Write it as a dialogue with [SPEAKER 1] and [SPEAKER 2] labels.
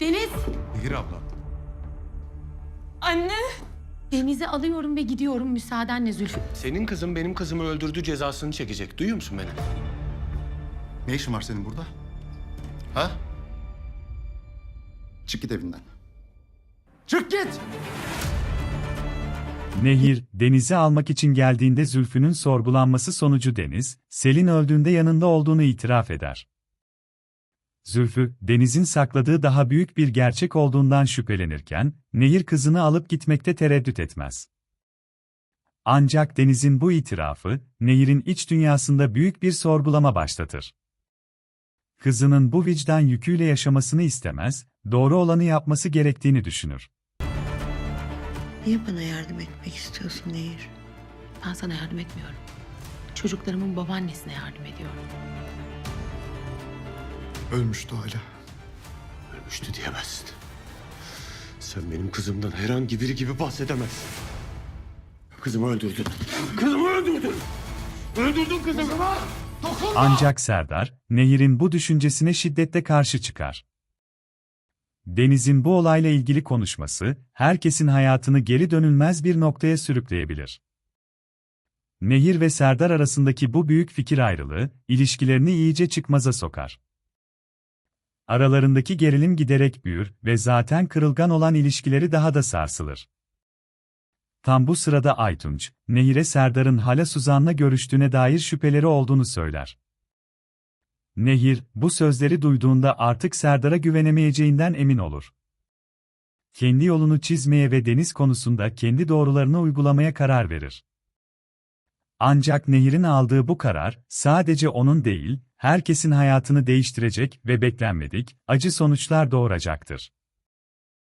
[SPEAKER 1] Deniz!
[SPEAKER 2] Nehir abla.
[SPEAKER 1] Anne! Deniz'i alıyorum ve gidiyorum müsaadenle Zülfü.
[SPEAKER 2] Senin kızın benim kızımı öldürdü cezasını çekecek. Duyuyor musun beni?
[SPEAKER 3] Ne işin var senin burada?
[SPEAKER 2] Ha?
[SPEAKER 3] Çık git evinden. Çık git!
[SPEAKER 4] Nehir, Deniz'i almak için geldiğinde Zülfü'nün sorgulanması sonucu Deniz, Selin öldüğünde yanında olduğunu itiraf eder. Zülfü, Deniz'in sakladığı daha büyük bir gerçek olduğundan şüphelenirken, Nehir kızını alıp gitmekte tereddüt etmez. Ancak Deniz'in bu itirafı, Nehir'in iç dünyasında büyük bir sorgulama başlatır. Kızının bu vicdan yüküyle yaşamasını istemez, doğru olanı yapması gerektiğini düşünür.
[SPEAKER 5] Niye bana yardım etmek istiyorsun Nehir?
[SPEAKER 1] Ben sana yardım etmiyorum. Çocuklarımın babaannesine yardım ediyorum.
[SPEAKER 3] Ölmüştü hala.
[SPEAKER 2] Ölmüştü diyemezsin. Sen benim kızımdan herhangi biri gibi bahsedemezsin. Kızımı öldürdün. Kızımı öldürdün. Öldürdün kızımı.
[SPEAKER 4] Ancak Serdar, Nehir'in bu düşüncesine şiddetle karşı çıkar. Deniz'in bu olayla ilgili konuşması, herkesin hayatını geri dönülmez bir noktaya sürükleyebilir. Nehir ve Serdar arasındaki bu büyük fikir ayrılığı, ilişkilerini iyice çıkmaza sokar. Aralarındaki gerilim giderek büyür ve zaten kırılgan olan ilişkileri daha da sarsılır. Tam bu sırada Aytunç, Nehir'e Serdar'ın hala Suzan'la görüştüğüne dair şüpheleri olduğunu söyler. Nehir, bu sözleri duyduğunda artık Serdar'a güvenemeyeceğinden emin olur. Kendi yolunu çizmeye ve deniz konusunda kendi doğrularını uygulamaya karar verir. Ancak Nehir'in aldığı bu karar, sadece onun değil, herkesin hayatını değiştirecek ve beklenmedik, acı sonuçlar doğuracaktır.